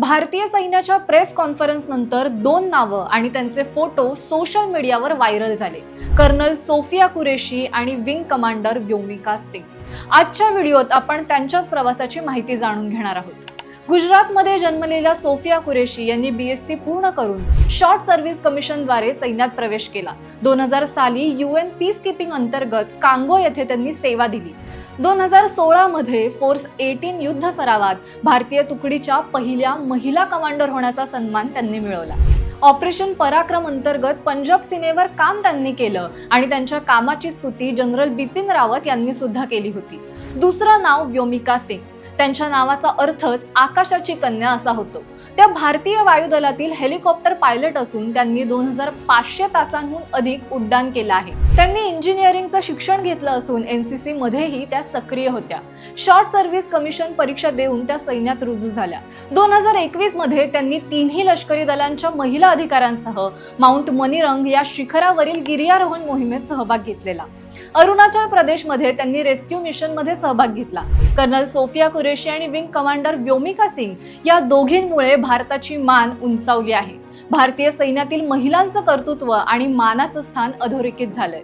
भारतीय सैन्याच्या press conference नंतर दोन नावं आणि त्यांचे फोटो सोशल मीडियावर व्हायरल झाले. कर्नल सोफिया कुरेशी आणि विंग कमांडर व्योमिका सिंग. आजच्या व्हिडिओत आपण त्यांच्याच प्रवासाची माहिती जाणून घेणार आहोत. गुजरातमध्ये जन्मलेल्या सोफिया कुरेशी यांनी बी एस सी पूर्ण करून शॉर्ट सर्व्हिस कमिशनद्वारे सैन्यात प्रवेश केला. दोन हजार साली यू एन पीस किपिंग अंतर्गत कांगो येथे त्यांनी सेवा दिली. दोन हजार सोळामध्ये फोर्स एटीन युद्ध सरावात भारतीय तुकडीच्या पहिल्या महिला कमांडर होण्याचा सन्मान त्यांनी मिळवला. ऑपरेशन पराक्रम अंतर्गत पंजाब सीमेवर काम त्यांनी केलं आणि त्यांच्या कामाची स्तुती जनरल बिपिन रावत यांनी सुद्धा केली होती. दुसरं नाव व्योमिका सिंग. त्यांच्या नावाचा अर्थच आकाशाची कन्या असा होतो. त्या भारतीय वायुदलातील हेलिकॉप्टर पायलट असून त्यांनी दोन हजार पाचशे तासांहून अधिक उड्डाण केलं आहे. त्यांनी इंजिनिअरिंगचं शिक्षण घेतलं असून एन सी मध्येही त्या सक्रिय होत्या. शॉर्ट सर्व्हिस कमिशन परीक्षा देऊन त्या सैन्यात रुजू झाल्या. दोन हजार एकवीसमध्ये त्यांनी तिन्ही लष्करी दलांच्या महिला अधिकाऱ्यांसह माउंट मनीरंग या शिखरावरील गिर्यारोहण मोहिमेत सहभाग घेतलेला. अरुणाचल प्रदेशमध्ये त्यांनी रेस्क्यू मिशनमध्ये सहभाग घेतला. कर्नल सोफिया कुरेशी आणि विंग कमांडर व्योमिका सिंग या दोघींमुळे भारताची मान उंचावली आहे. भारतीय सैन्यातील महिलांचं कर्तृत्व आणि मानाचं स्थान अधोरेखित झालंय.